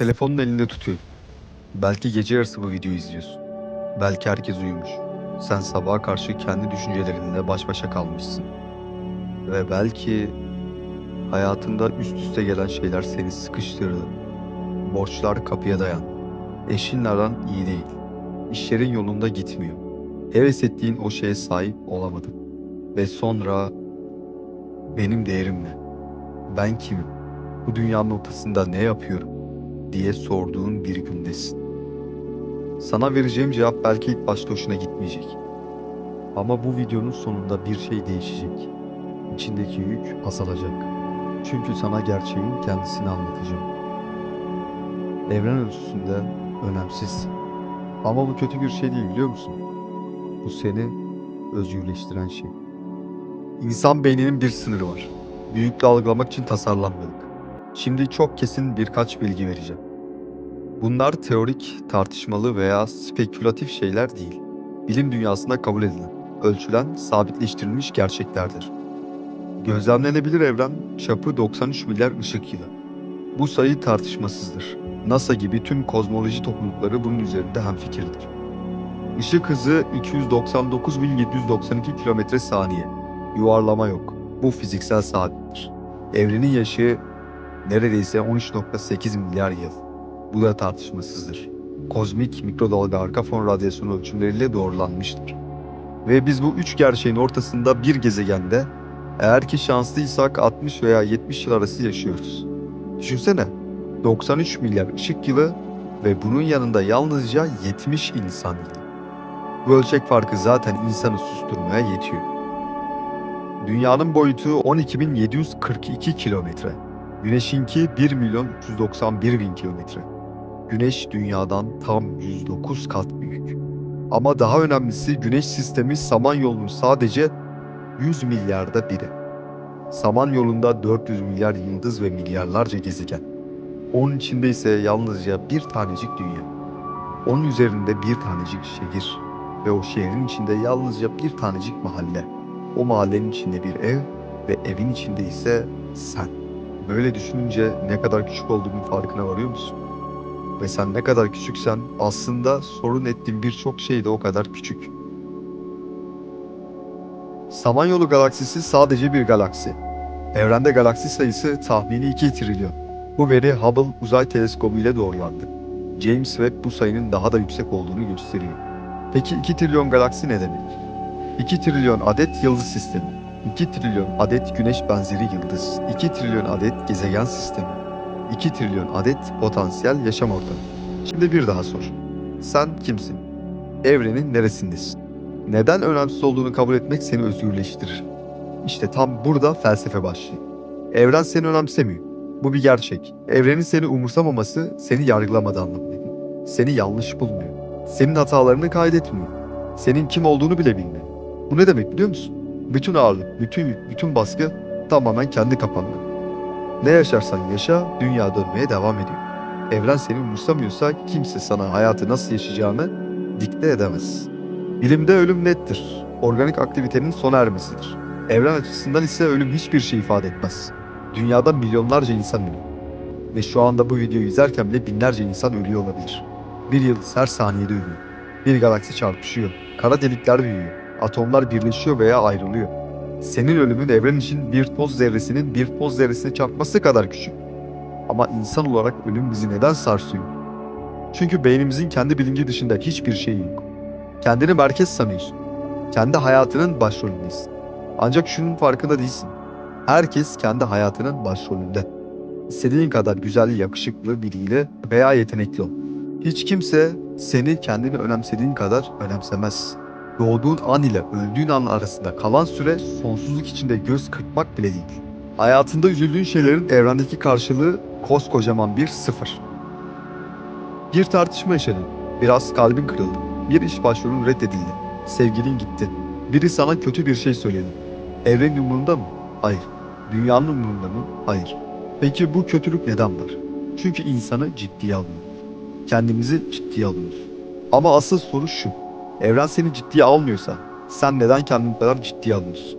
Telefonun elinde tutuyor. Belki gece yarısı bu videoyu izliyorsun. Belki herkes uyumuş. Sen sabaha karşı kendi düşüncelerinle baş başa kalmışsın. Ve belki hayatında üst üste gelen şeyler seni sıkıştırdı. Borçlar kapıya dayan. Eşinle aran iyi değil. İşlerin yolunda gitmiyor. Heves ettiğin o şeye sahip olamadın. Ve sonra benim değerim ne? Ben kimim? Bu dünyanın ortasında ne yapıyorum? Diye sorduğun bir gündesin. Sana vereceğim cevap belki ilk başta hoşuna gitmeyecek. Ama bu videonun sonunda bir şey değişecek. İçindeki yük azalacak. Çünkü sana gerçeğin kendisini anlatacağım. Evren ölçüsünde önemsiz. Ama bu kötü bir şey değil biliyor musun? Bu seni özgürleştiren şey. İnsan beyninin bir sınırı var. Büyüklüğü algılamak için tasarlanmadık. Şimdi çok kesin birkaç bilgi vereceğim. Bunlar teorik, tartışmalı veya spekülatif şeyler değil. Bilim dünyasında kabul edilen, ölçülen, sabitleştirilmiş gerçeklerdir. Gözlemlenebilir evren çapı 93 milyar ışık yılı. Bu sayı tartışmasızdır. NASA gibi tüm kozmoloji toplulukları bunun üzerinde hemfikirdir. Işık hızı 299.792 km saniye. Yuvarlama yok. Bu fiziksel sabittir. Evrenin yaşı neredeyse 13.8 milyar yıl. Bu da tartışmasızdır. Kozmik mikrodalga arka fon radyasyonu ölçümleriyle doğrulanmıştır. Ve biz bu üç gerçeğin ortasında bir gezegende eğer ki şanslıysak 60 veya 70 yıl arası yaşıyoruz. Düşünsene 93 milyar ışık yılı ve bunun yanında yalnızca 70 insan yılı. Bu ölçek farkı zaten insanı susturmaya yetiyor. Dünyanın boyutu 12.742 kilometre. Güneşinki 1 milyon 391 bin kilometre. Güneş dünyadan tam 109 kat büyük. Ama daha önemlisi güneş sistemi Samanyolu'nun sadece 100 milyarda biri. Samanyolu'nda 400 milyar yıldız ve milyarlarca gezegen. Onun içinde ise yalnızca bir tanecik dünya. Onun üzerinde bir tanecik şehir ve o şehrin içinde yalnızca bir tanecik mahalle. O mahallenin içinde bir ev ve evin içinde ise sen. Böyle düşününce ne kadar küçük olduğunun farkına varıyor musun? Ve sen ne kadar küçüksen aslında sorun ettiğin birçok şey de o kadar küçük. Samanyolu galaksisi sadece bir galaksi. Evrende galaksi sayısı tahmini 2 trilyon. Bu veri Hubble Uzay Teleskobu ile doğrulandı. James Webb bu sayının daha da yüksek olduğunu gösteriyor. Peki 2 trilyon galaksi ne demek? 2 trilyon adet yıldız sistemi. 2 trilyon adet güneş benzeri yıldız, 2 trilyon adet gezegen sistemi, 2 trilyon adet potansiyel yaşam ortamı. Şimdi bir daha sor. Sen kimsin? Evrenin neresindesin? Neden önemsiz olduğunu kabul etmek seni özgürleştirir. İşte tam burada felsefe başlıyor. Evren seni önemsemiyor. Bu bir gerçek. Evrenin seni umursamaması seni yargılamadığı anlamına. Seni yanlış bulmuyor. Senin hatalarını kaydetmiyor. Senin kim olduğunu bile bilmiyor. Bu ne demek biliyor musun? Bütün ağırlık, bütün yük, bütün baskı tamamen kendi kafanda. Ne yaşarsan yaşa, dünya dönmeye devam ediyor. Evren seni umursamıyorsa kimse sana hayatı nasıl yaşayacağını dikte edemez. Bilimde ölüm nettir. Organik aktivitenin sona ermesidir. Evren açısından ise ölüm hiçbir şey ifade etmez. Dünyada milyonlarca insan ölüyor. Ve şu anda bu videoyu izlerken bile binlerce insan ölüyor olabilir. Bir yıldız her saniyede ölüyor. Bir galaksi çarpışıyor. Kara delikler büyüyor atomlar birleşiyor veya ayrılıyor. Senin ölümün evren için bir toz zerresinin bir toz zerresine çarpması kadar küçük. Ama insan olarak ölüm bizi neden sarsıyor? Çünkü beynimizin kendi bilinci dışında hiçbir şey yok. Kendini merkez sanıyorsun. Kendi hayatının başrolündesin. Ancak şunun farkında değilsin. Herkes kendi hayatının başrolünde. İstediğin kadar güzel, yakışıklı biriyle veya yetenekli ol. Hiç kimse seni kendini önemsediğin kadar önemsemez doğduğun an ile öldüğün an arasında kalan süre sonsuzluk içinde göz kırpmak bile değil. Hayatında üzüldüğün şeylerin evrendeki karşılığı koskocaman bir sıfır. Bir tartışma yaşadın. Biraz kalbin kırıldı. Bir iş başvurun reddedildi. Sevgilin gitti. Biri sana kötü bir şey söyledi. Evrenin umurunda mı? Hayır. Dünyanın umurunda mı? Hayır. Peki bu kötülük neden var? Çünkü insanı ciddiye almıyor. Kendimizi ciddiye alıyoruz. Ama asıl soru şu. Evren seni ciddiye almıyorsa sen neden kendini kadar ciddiye alıyorsun?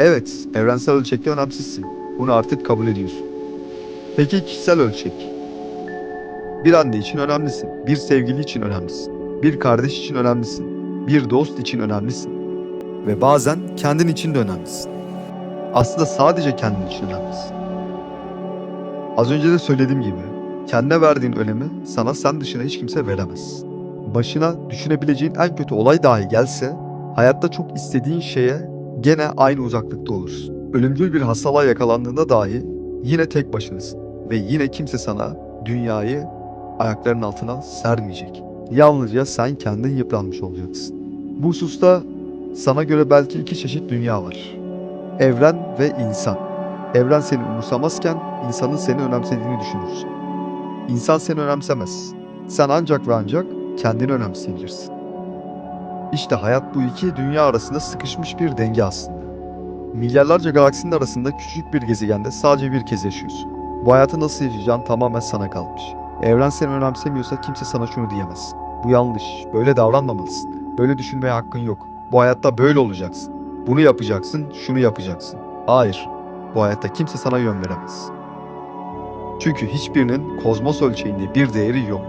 Evet, evrensel ölçekte önemsizsin. Bunu artık kabul ediyorsun. Peki kişisel ölçek? Bir anne için önemlisin. Bir sevgili için önemlisin. Bir kardeş için önemlisin. Bir dost için önemlisin. Ve bazen kendin için de önemlisin. Aslında sadece kendin için önemlisin. Az önce de söylediğim gibi kendine verdiğin önemi sana sen dışında hiç kimse veremez. Başına düşünebileceğin en kötü olay dahi gelse hayatta çok istediğin şeye gene aynı uzaklıkta olursun. Ölümcül bir hastalığa yakalandığında dahi yine tek başınasın ve yine kimse sana dünyayı ayaklarının altına sermeyecek. Yalnızca sen kendin yıpranmış olacaksın. Bu hususta sana göre belki iki çeşit dünya var. Evren ve insan. Evren seni umursamazken insanın seni önemsediğini düşünürsün. İnsan seni önemsemez. Sen ancak ve ancak kendini önemseyebilirsin. İşte hayat bu iki dünya arasında sıkışmış bir denge aslında. Milyarlarca galaksinin arasında küçük bir gezegende sadece bir kez yaşıyorsun. Bu hayatı nasıl yaşayacağın tamamen sana kalmış. Evren seni önemsemiyorsa kimse sana şunu diyemez. Bu yanlış, böyle davranmamalısın. Böyle düşünmeye hakkın yok. Bu hayatta böyle olacaksın. Bunu yapacaksın, şunu yapacaksın. Hayır, bu hayatta kimse sana yön veremez. Çünkü hiçbirinin kozmos ölçeğinde bir değeri yok.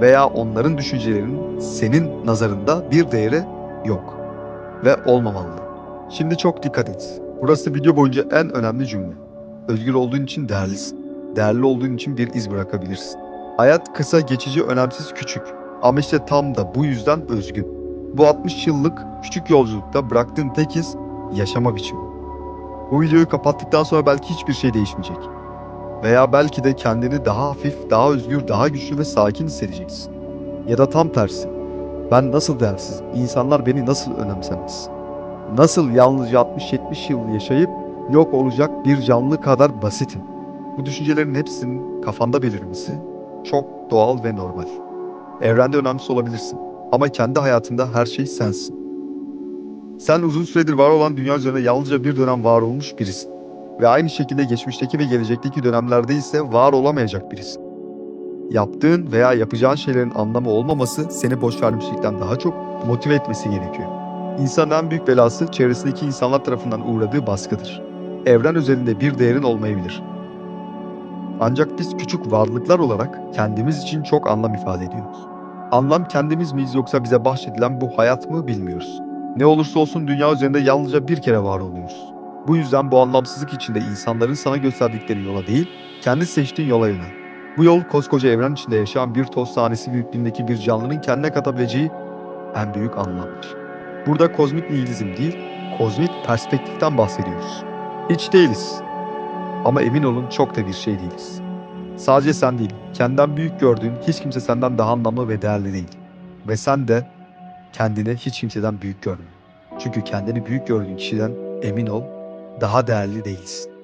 Veya onların düşüncelerinin senin nazarında bir değeri yok. Ve olmamalı. Şimdi çok dikkat et. Burası video boyunca en önemli cümle. Özgür olduğun için değerlisin. Değerli olduğun için bir iz bırakabilirsin. Hayat kısa, geçici, önemsiz, küçük. Ama işte tam da bu yüzden özgün. Bu 60 yıllık küçük yolculukta bıraktığın tek iz yaşama biçimi. Bu videoyu kapattıktan sonra belki hiçbir şey değişmeyecek. Veya belki de kendini daha hafif, daha özgür, daha güçlü ve sakin hissedeceksin. Ya da tam tersi. Ben nasıl değersiz, insanlar beni nasıl önemsemez? Nasıl yalnızca 60-70 yıl yaşayıp yok olacak bir canlı kadar basitim? Bu düşüncelerin hepsinin kafanda belirmesi çok doğal ve normal. Evrende önemsiz olabilirsin ama kendi hayatında her şey sensin. Sen uzun süredir var olan dünya üzerinde yalnızca bir dönem var olmuş birisin. Ve aynı şekilde geçmişteki ve gelecekteki dönemlerde ise var olamayacak birisin. Yaptığın veya yapacağın şeylerin anlamı olmaması seni boş vermişlikten daha çok motive etmesi gerekiyor. İnsanın en büyük belası çevresindeki insanlar tarafından uğradığı baskıdır. Evren üzerinde bir değerin olmayabilir. Ancak biz küçük varlıklar olarak kendimiz için çok anlam ifade ediyoruz. Anlam kendimiz miyiz yoksa bize bahşedilen bu hayat mı bilmiyoruz. Ne olursa olsun dünya üzerinde yalnızca bir kere var oluyoruz. Bu yüzden bu anlamsızlık içinde insanların sana gösterdikleri yola değil, kendi seçtiğin yola yönel. Bu yol koskoca evren içinde yaşayan bir toz tanesi büyüklüğündeki bir canlının kendine katabileceği en büyük anlamdır. Burada kozmik nihilizm değil, kozmik perspektiften bahsediyoruz. Hiç değiliz. Ama emin olun çok da bir şey değiliz. Sadece sen değil, kendinden büyük gördüğün hiç kimse senden daha anlamlı ve değerli değil. Ve sen de kendini hiç kimseden büyük görme. Çünkü kendini büyük gördüğün kişiden emin ol, daha değerli değilsin.